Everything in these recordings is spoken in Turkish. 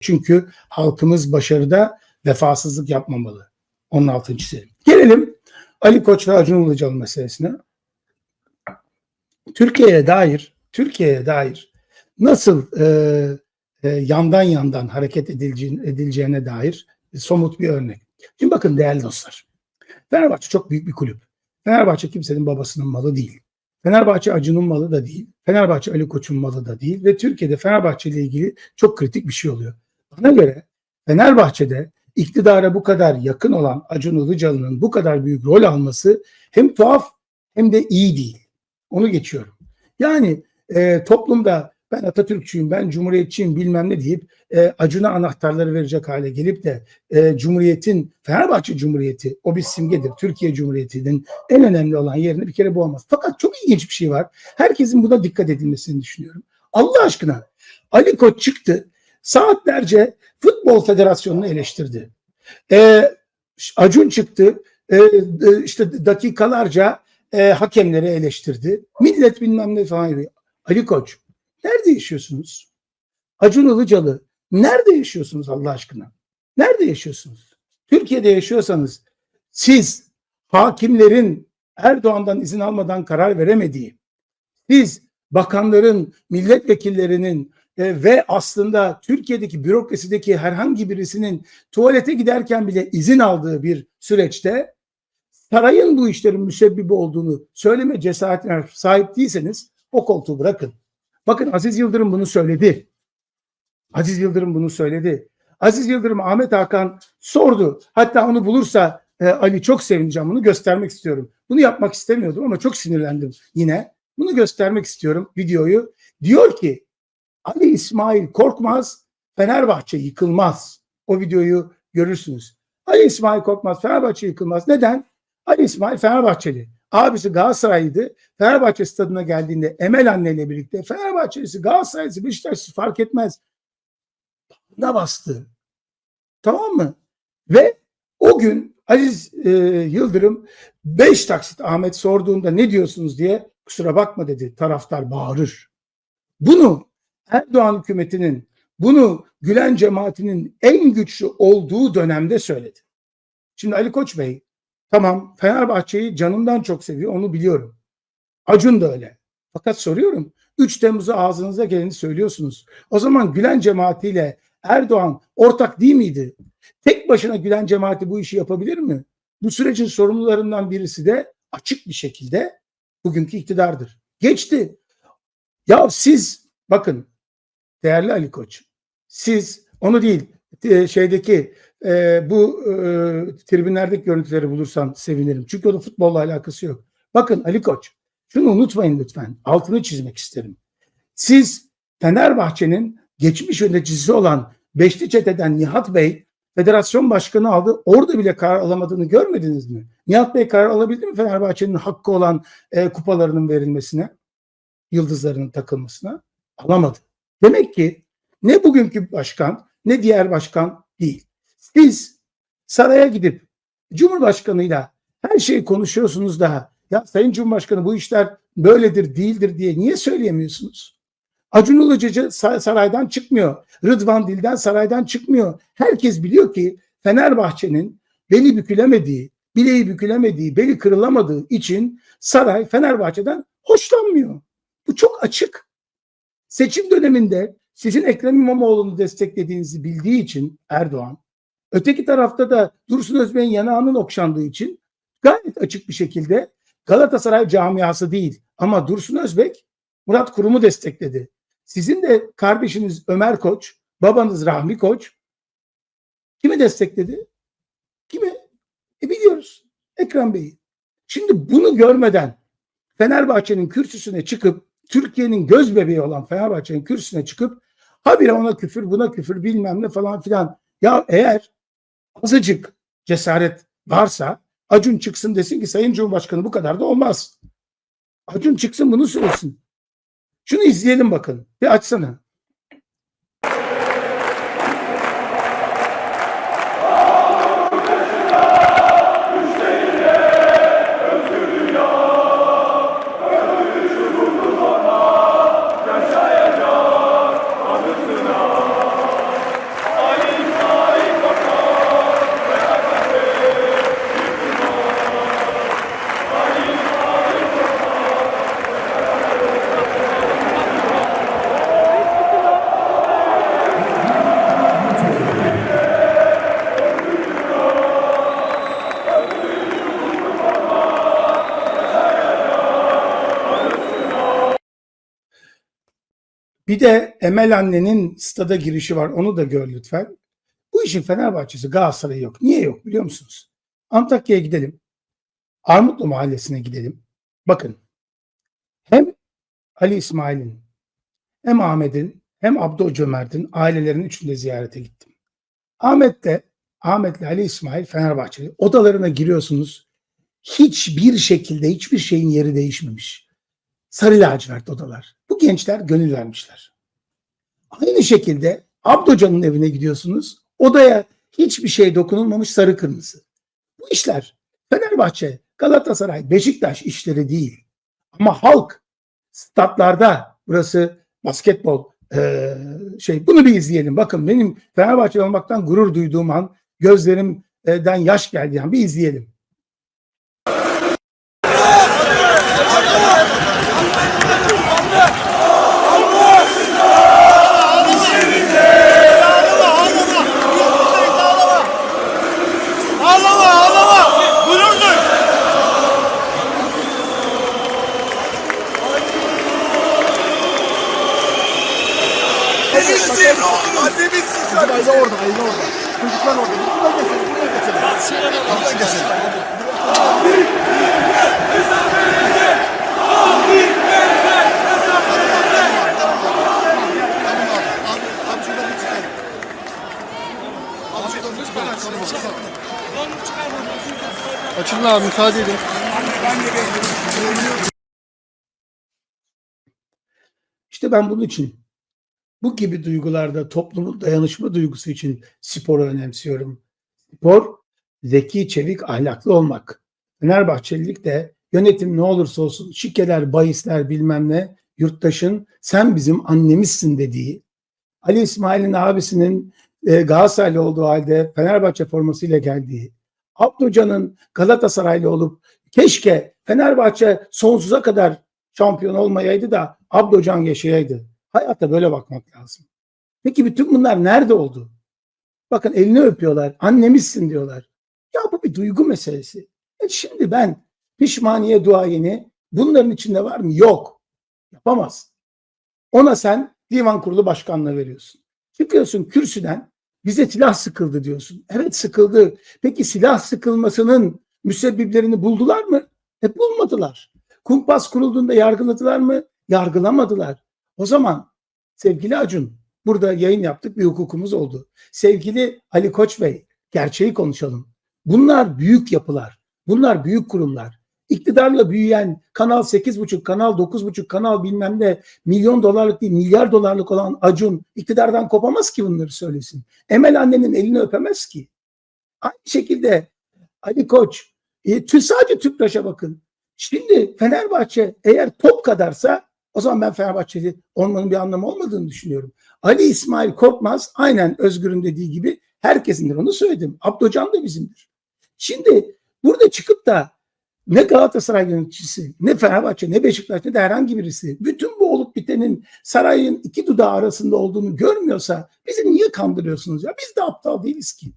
Çünkü halkımız başarıda vefasızlık yapmamalı. Onun altını çizelim. Gelelim Ali Koç ve Acun Ilıcalı meselesine. Türkiye'ye dair Türkiye'ye dair nasıl e, e, yandan yandan hareket edileceğine, dair somut bir örnek. Şimdi bakın değerli dostlar. Fenerbahçe çok büyük bir kulüp. Fenerbahçe kimsenin babasının malı değil. Fenerbahçe Acun'un malı da değil. Fenerbahçe Ali Koç'un malı da değil. Ve Türkiye'de Fenerbahçe ile ilgili çok kritik bir şey oluyor. Bana göre Fenerbahçe'de iktidara bu kadar yakın olan Acun Ilıcalı'nın bu kadar büyük rol alması hem tuhaf hem de iyi değil. Onu geçiyorum. Yani e, toplumda ben Atatürkçüyüm, ben Cumhuriyetçiyim bilmem ne deyip e, Acun'a anahtarları verecek hale gelip de e, Cumhuriyet'in, Fenerbahçe Cumhuriyeti o bir simgedir. Türkiye Cumhuriyeti'nin en önemli olan yerini bir kere bu. Fakat çok ilginç bir şey var. Herkesin buna dikkat edilmesini düşünüyorum. Allah aşkına Ali Koç çıktı saatlerce Futbol Federasyonu'nu eleştirdi. E, Acun çıktı e, e, işte dakikalarca e, hakemleri eleştirdi. Millet bilmem ne falan. Ali Koç nerede yaşıyorsunuz? Acun Ilıcalı nerede yaşıyorsunuz Allah aşkına? Nerede yaşıyorsunuz? Türkiye'de yaşıyorsanız siz hakimlerin Erdoğan'dan izin almadan karar veremediği, siz bakanların, milletvekillerinin e, ve aslında Türkiye'deki bürokrasideki herhangi birisinin tuvalete giderken bile izin aldığı bir süreçte sarayın bu işlerin müsebbibi olduğunu söyleme cesaretine sahip değilseniz o koltuğu bırakın. Bakın Aziz Yıldırım bunu söyledi. Aziz Yıldırım bunu söyledi. Aziz Yıldırım Ahmet Hakan sordu. Hatta onu bulursa e, Ali çok sevineceğim. Bunu göstermek istiyorum. Bunu yapmak istemiyordum ama çok sinirlendim yine. Bunu göstermek istiyorum videoyu. Diyor ki Ali İsmail Korkmaz Fenerbahçe yıkılmaz. O videoyu görürsünüz. Ali İsmail Korkmaz Fenerbahçe yıkılmaz. Neden? Ali İsmail Fenerbahçeli. Abisi Galatasaray'dı. Fenerbahçe stadına geldiğinde Emel anneyle birlikte Fenerbahçelisi, Galatasaraylısı, Beşiktaşlısı fark etmez. Ne bastı. Tamam mı? Ve o gün Aziz e, Yıldırım 5 taksit Ahmet sorduğunda ne diyorsunuz diye kusura bakma dedi. Taraftar bağırır. Bunu Erdoğan hükümetinin bunu Gülen cemaatinin en güçlü olduğu dönemde söyledi. Şimdi Ali Koç Bey tamam Fenerbahçe'yi canından çok seviyor onu biliyorum. Acun da öyle. Fakat soruyorum 3 Temmuz'a ağzınıza geleni söylüyorsunuz. O zaman Gülen cemaatiyle Erdoğan ortak değil miydi? Tek başına Gülen cemaati bu işi yapabilir mi? Bu sürecin sorumlularından birisi de açık bir şekilde bugünkü iktidardır. Geçti. Ya siz bakın değerli Ali Koç siz onu değil e, şeydeki e, bu e, tribünlerdeki görüntüleri bulursan sevinirim. Çünkü onun futbolla alakası yok. Bakın Ali Koç şunu unutmayın lütfen. Altını çizmek isterim. Siz Fenerbahçe'nin geçmiş yöneticisi olan Beşli Çete'den Nihat Bey federasyon başkanı aldı. Orada bile karar alamadığını görmediniz mi? Nihat Bey karar alabildi mi Fenerbahçe'nin hakkı olan e, kupalarının verilmesine? Yıldızlarının takılmasına? Alamadı. Demek ki ne bugünkü başkan ne diğer başkan değil. Siz saraya gidip Cumhurbaşkanıyla her şeyi konuşuyorsunuz da ya Sayın Cumhurbaşkanı bu işler böyledir değildir diye niye söyleyemiyorsunuz? Acun Ilıcıcı saraydan çıkmıyor. Rıdvan Dilden saraydan çıkmıyor. Herkes biliyor ki Fenerbahçe'nin beli bükülemediği, bileği bükülemediği, beli kırılamadığı için saray Fenerbahçe'den hoşlanmıyor. Bu çok açık. Seçim döneminde sizin Ekrem İmamoğlu'nu desteklediğinizi bildiği için Erdoğan, öteki tarafta da Dursun Özbey'in yanağının okşandığı için gayet açık bir şekilde Galatasaray camiası değil ama Dursun Özbek Murat Kurum'u destekledi. Sizin de kardeşiniz Ömer Koç, babanız Rahmi Koç kimi destekledi? Kimi? E biliyoruz. Ekrem Bey'i. Şimdi bunu görmeden Fenerbahçe'nin kürsüsüne çıkıp Türkiye'nin göz bebeği olan Fenerbahçe'nin kürsüsüne çıkıp habire ona küfür buna küfür bilmem ne falan filan. Ya eğer azıcık cesaret varsa Acun çıksın desin ki Sayın Cumhurbaşkanı bu kadar da olmaz. Acun çıksın bunu söylesin. Şunu izleyelim bakın. Bir açsana. Bir de Emel annenin stada girişi var. Onu da gör lütfen. Bu işin Fenerbahçe'si Galatasaray'ı yok. Niye yok biliyor musunuz? Antakya'ya gidelim. Armutlu Mahallesi'ne gidelim. Bakın. Hem Ali İsmail'in hem Ahmet'in hem Abdü Cömert'in ailelerinin üçünde ziyarete gittim. Ahmet de Ahmet'le Ali İsmail Fenerbahçeli. Odalarına giriyorsunuz. Hiçbir şekilde hiçbir şeyin yeri değişmemiş. Sarı lacivert odalar. Gençler gönül vermişler. Aynı şekilde Abdocan'ın evine gidiyorsunuz. Odaya hiçbir şey dokunulmamış sarı kırmızı. Bu işler Fenerbahçe, Galatasaray, Beşiktaş işleri değil. Ama halk statlarda burası basketbol eee, şey bunu bir izleyelim. Bakın benim Fenerbahçe olmaktan gurur duyduğum an gözlerimden yaş geldi an bir izleyelim. Annemizsin oğlum annemizsin sen. Aile orada, aile orada. Çocuklar orada. Buradan geçelim, buradan geçelim. Buradan geçelim. Açılın abi müsaade edin. İşte ben bunun için bu gibi duygularda toplumun dayanışma duygusu için sporu önemsiyorum. Spor zeki, çevik, ahlaklı olmak. Fenerbahçelilik de yönetim ne olursa olsun şikeler, bahisler bilmem ne yurttaşın sen bizim annemizsin dediği Ali İsmail'in abisinin e, Galatasaraylı olduğu halde Fenerbahçe formasıyla geldiği Abdülcan'ın Galatasaraylı olup keşke Fenerbahçe sonsuza kadar şampiyon olmayaydı da Abdocan yaşayaydı. Hayata böyle bakmak lazım. Peki bütün bunlar nerede oldu? Bakın elini öpüyorlar. Annemizsin diyorlar. Ya bu bir duygu meselesi. E şimdi ben pişmaniye duayeni bunların içinde var mı? Yok. Yapamaz. Ona sen divan kurulu başkanlığı veriyorsun. Çıkıyorsun kürsüden bize silah sıkıldı diyorsun. Evet sıkıldı. Peki silah sıkılmasının müsebbiplerini buldular mı? E bulmadılar. Kumpas kurulduğunda yargıladılar mı? Yargılamadılar. O zaman sevgili Acun burada yayın yaptık bir hukukumuz oldu. Sevgili Ali Koç Bey gerçeği konuşalım. Bunlar büyük yapılar. Bunlar büyük kurumlar. İktidarla büyüyen kanal 8,5, kanal 9,5, kanal bilmem ne milyon dolarlık değil milyar dolarlık olan Acun iktidardan kopamaz ki bunları söylesin. Emel annenin elini öpemez ki. Aynı şekilde Ali Koç e, tü- sadece Tüpraş'a bakın. Şimdi Fenerbahçe eğer top kadarsa o zaman ben Fenerbahçeli olmanın bir anlamı olmadığını düşünüyorum. Ali İsmail Korkmaz aynen Özgür'ün dediği gibi herkesindir onu söyledim. Abdocan da bizimdir. Şimdi burada çıkıp da ne Galatasaray yöneticisi, ne Fenerbahçe, ne Beşiktaş, ne de herhangi birisi bütün bu olup bitenin sarayın iki dudağı arasında olduğunu görmüyorsa bizi niye kandırıyorsunuz ya? Biz de aptal değiliz ki.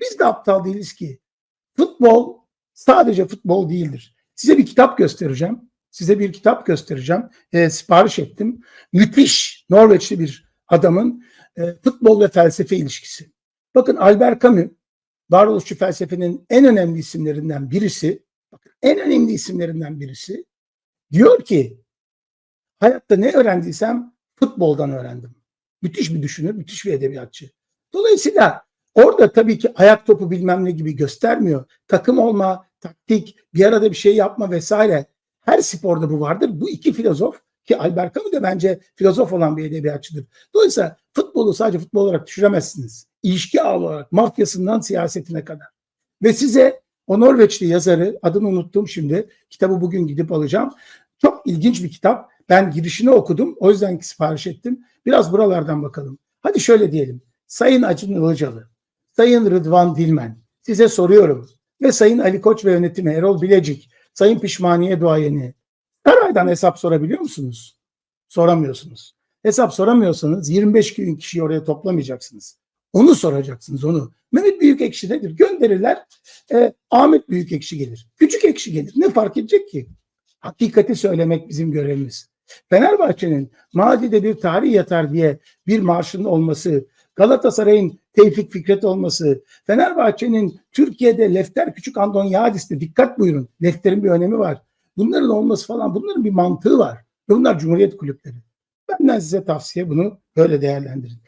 Biz de aptal değiliz ki. Futbol sadece futbol değildir. Size bir kitap göstereceğim. Size bir kitap göstereceğim. E, sipariş ettim. Müthiş Norveçli bir adamın e, futbol ve felsefe ilişkisi. Bakın Albert Camus varoluşçu felsefenin en önemli isimlerinden birisi. En önemli isimlerinden birisi. Diyor ki hayatta ne öğrendiysem futboldan öğrendim. Müthiş bir düşünür, müthiş bir edebiyatçı. Dolayısıyla orada tabii ki ayak topu bilmem ne gibi göstermiyor. Takım olma, taktik, bir arada bir şey yapma vesaire. Her sporda bu vardır. Bu iki filozof ki Albert Camus da bence filozof olan bir edebiyatçıdır. Dolayısıyla futbolu sadece futbol olarak düşüremezsiniz. İlişki ağı olarak, mafyasından siyasetine kadar. Ve size o Norveçli yazarı, adını unuttum şimdi, kitabı bugün gidip alacağım. Çok ilginç bir kitap. Ben girişini okudum. O yüzden sipariş ettim. Biraz buralardan bakalım. Hadi şöyle diyelim. Sayın Acun Ilıcalı, Sayın Rıdvan Dilmen, size soruyorum. Ve Sayın Ali Koç ve yönetimi Erol Bilecik, Sayın Pişmaniye Duayeni, saraydan hesap sorabiliyor musunuz? Soramıyorsunuz. Hesap soramıyorsanız 25 gün kişiyi oraya toplamayacaksınız. Onu soracaksınız onu. Mehmet Büyükekşi nedir? Gönderirler. e, Ahmet Büyükekşi gelir. Küçük ekşi gelir. Ne fark edecek ki? Hakikati söylemek bizim görevimiz. Fenerbahçe'nin Madi'de bir tarih yatar diye bir marşının olması, Galatasaray'ın Tevfik Fikret olması, Fenerbahçe'nin Türkiye'de Lefter Küçük Andon Yadis'te dikkat buyurun. Lefter'in bir önemi var. Bunların olması falan bunların bir mantığı var. Bunlar Cumhuriyet kulüpleri. Benden size tavsiye bunu böyle değerlendirin.